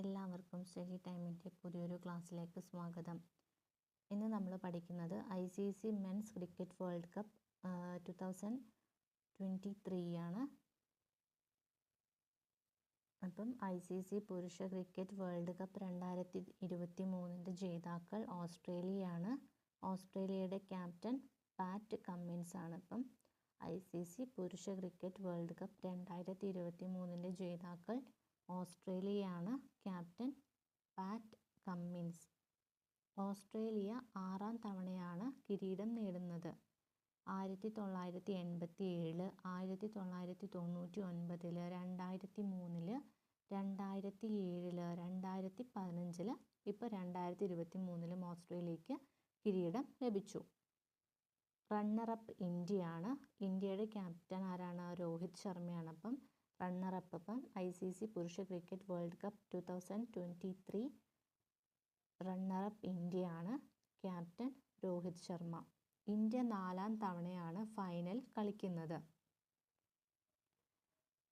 എല്ലാവർക്കും സ്റ്റഡി ടൈമിന്റെ പുതിയൊരു ക്ലാസ്സിലേക്ക് സ്വാഗതം. ഇന്ന് നമ്മൾ പഠിക്കുന്നത് I C C men's cricket world cup two thousand twenty three ആണ്. അപ്പം ഐ സി സി പുരുഷ ക്രിക്കറ്റ് വേൾഡ് കപ്പ് രണ്ടായിരത്തി ഇരുപത്തി മൂന്നിന്റെ ജേതാക്കൾ ഓസ്ട്രേലിയയാണ്. ഓസ്ട്രേലിയയുടെ ക്യാപ്റ്റൻ പാറ്റ് കമ്മിൻസ് ആണ് ഇപ്പം ഐ സി സി പുരുഷ ക്രിക്കറ്റ് വേൾഡ് കപ്പ് രണ്ടായിരത്തി ഇരുപത്തി മൂന്നിന്റെ ജേതാക്കൾ ഓസ്ട്രേലിയയാണ് ക്യാപ്റ്റൻ പാറ്റ് കമ്മിൻസ്. ഓസ്ട്രേലിയ ആറാം തവണയാണ് കിരീടം നേടുന്നത്. ആയിരത്തി തൊള്ളായിരത്തി എൺപത്തി ഏഴ് ആയിരത്തി തൊള്ളായിരത്തി തൊണ്ണൂറ്റി ഒൻപതിൽ രണ്ടായിരത്തി മൂന്നിൽ രണ്ടായിരത്തി ഏഴിൽ രണ്ടായിരത്തി പതിനഞ്ചിൽ ഇപ്പോൾ രണ്ടായിരത്തി ഇരുപത്തി മൂന്നിലും ഓസ്ട്രേലിയക്ക് കിരീടം ലഭിച്ചു. റണ്ണറപ്പ് ഇന്ത്യയാണ്. ഇന്ത്യയുടെ ക്യാപ്റ്റൻ ആരാണ്? രോഹിത് ശർമ്മയാണ്. അപ്പം റണ്ണറപ്പ് അപ്പം ഐ സി സി പുരുഷ cricket world cup two thousand twenty three runner up ഇന്ത്യയാണ്. ക്യാപ്റ്റൻ രോഹിത് ശർമ്മ. ഇന്ത്യ നാലാം തവണയാണ് ഫൈനൽ കളിക്കുന്നത്.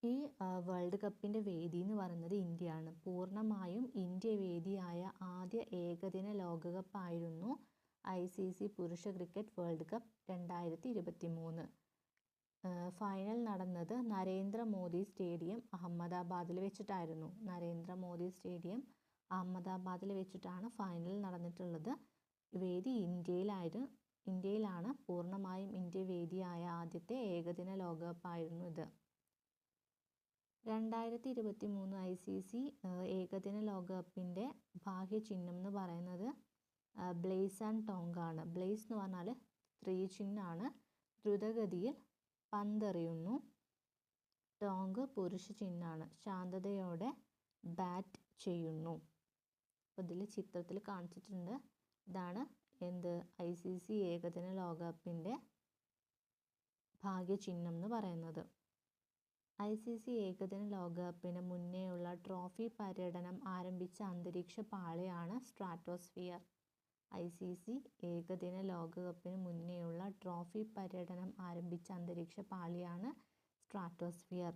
ഈ വേൾഡ് കപ്പിന്റെ വേദി എന്ന് പറയുന്നത് ഇന്ത്യയാണ്. പൂർണമായും ഇന്ത്യ വേദിയായ ആദ്യ ഏകദിന ലോകകപ്പായിരുന്നു ഐ സി സി പുരുഷ ക്രിക്കറ്റ് വേൾഡ് കപ്പ് രണ്ടായിരത്തി ഇരുപത്തി മൂന്ന് ഫൈനൽ നടന്നത് നരേന്ദ്രമോദി സ്റ്റേഡിയം അഹമ്മദാബാദിൽ വെച്ചിട്ടായിരുന്നു. നരേന്ദ്രമോദി സ്റ്റേഡിയം അഹമ്മദാബാദിൽ വെച്ചിട്ടാണ് ഫൈനൽ നടന്നിട്ടുള്ളത്. വേദി ഇന്ത്യയിലായിരുന്നു ഇന്ത്യയിലാണ് പൂർണമായും ഇന്ത്യ വേദിയായ ആദ്യത്തെ ഏകദിന ലോകകപ്പായിരുന്നു ഇത്. രണ്ടായിരത്തി ഇരുപത്തി മൂന്ന് ഐ സി സി ഏകദിന ലോകകപ്പിന്റെ ബാഹ്യ ചിഹ്നം എന്ന് പറയുന്നത് ബ്ലേസ് ആൻഡ് ടോങ് ആണ്. ബ്ലേസ് എന്ന് പറഞ്ഞാൽ സ്ത്രീ ചിഹ്നമാണ്. ദ്രുതഗതിയിൽ പന്തെറിയുന്നു. ടോങ് പുരുഷ ചിഹ്നമാണ്. ശാന്തതയോടെ ബാറ്റ് ചെയ്യുന്നു. അപ്പോൾ ഇതിൽ ചിത്രത്തിൽ കാണിച്ചിട്ടുണ്ട്. ഇതാണ് എന്ത്? ഐ സി സി ഏകദിന ലോകകപ്പിന്റെ ഭാഗ്യചിഹ്നം എന്ന് പറയുന്നത്. ഐ സി സി ഏകദിന ലോകകപ്പിന് മുന്നേയുള്ള ട്രോഫി പര്യടനം ആരംഭിച്ച അന്തരീക്ഷ പാളിയാണ് സ്ട്രാറ്റോസ്ഫിയർ. ഐ സി സി ഏകദിന ലോകകപ്പിന് മുന്നേയുള്ള ട്രോഫി പര്യടനം ആരംഭിച്ച അന്തരീക്ഷ പാളിയാണ് സ്ട്രാറ്റോസ്ഫിയർ.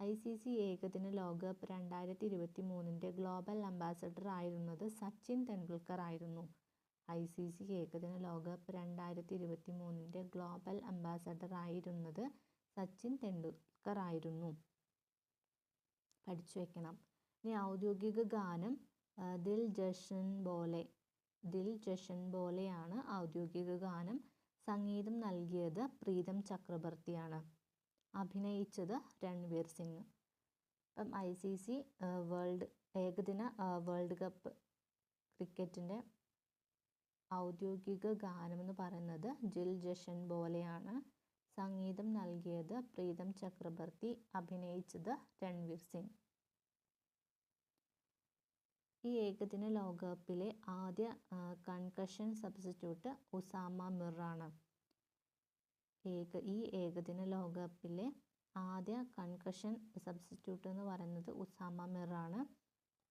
ഐ സി സി ഏകദിന ലോകകപ്പ് രണ്ടായിരത്തി ഇരുപത്തി മൂന്നിന്റെ ഗ്ലോബൽ അംബാസഡർ ആയിരുന്നത് സച്ചിൻ തെണ്ടുൽക്കർ ആയിരുന്നു. ഐ സി സി ഏകദിന ലോകകപ്പ് രണ്ടായിരത്തി ഇരുപത്തി മൂന്നിന്റെ ഗ്ലോബൽ അംബാസഡർ ആയിരുന്നത് സച്ചിൻ തെണ്ടുൽക്കർ ആയിരുന്നു. പഠിച്ചു വെക്കണം ഇനി ഔദ്യോഗിക ഗാനം ദിൽ ജഷൻ ബോലെ ദിൽ ജഷൻ ബോലെയാണ് ഔദ്യോഗിക ഗാനം സംഗീതം നൽകിയത് പ്രീതം ചക്രവർത്തിയാണ് അഭിനയിച്ചത് രൺവീർ സിംഗ്. അപ്പം ഐ സി സി വേൾഡ് ഏകദിന വേൾഡ് കപ്പ് ക്രിക്കറ്റിന്റെ ഔദ്യോഗിക ഗാനം എന്ന് പറയുന്നത് ജിൽ ജഷൻ ബോലെയാണ് സംഗീതം നൽകിയത് പ്രീതം ചക്രവർത്തി അഭിനയിച്ചത് രൺവീർ സിംഗ്. ഈ ഏകദിന ലോകകപ്പിലെ ആദ്യ കൺകഷൻ സബ്സ്റ്റിറ്റ്യൂട്ട് ഉസാമ മിറാണ്. ഏക ഈ ഏകദിന ലോകകപ്പിലെ ആദ്യ കൺകഷൻ സബ്സ്റ്റിറ്റ്യൂട്ട് എന്ന് പറയുന്നത് ഉസാമ മിറാണ്.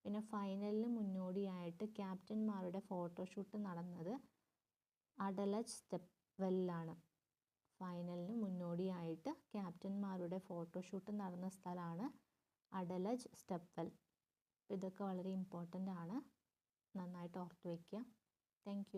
പിന്നെ ഫൈനലിന് മുന്നോടിയായിട്ട് ക്യാപ്റ്റന്മാരുടെ ഫോട്ടോഷൂട്ട് നടന്നത് അഡലജ് സ്റ്റെപ്വെല്ലാണ് ഫൈനലിന് മുന്നോടിയായിട്ട് ക്യാപ്റ്റന്മാരുടെ ഫോട്ടോഷൂട്ട് നടന്ന സ്ഥലമാണ് അഡലജ് സ്റ്റെപ്വെൽ ഇതൊക്കെ വളരെ ഇമ്പോർട്ടന്റ് ആണ്. നന്നായിട്ട് ഓർത്ത് വയ്ക്കുക താങ്ക്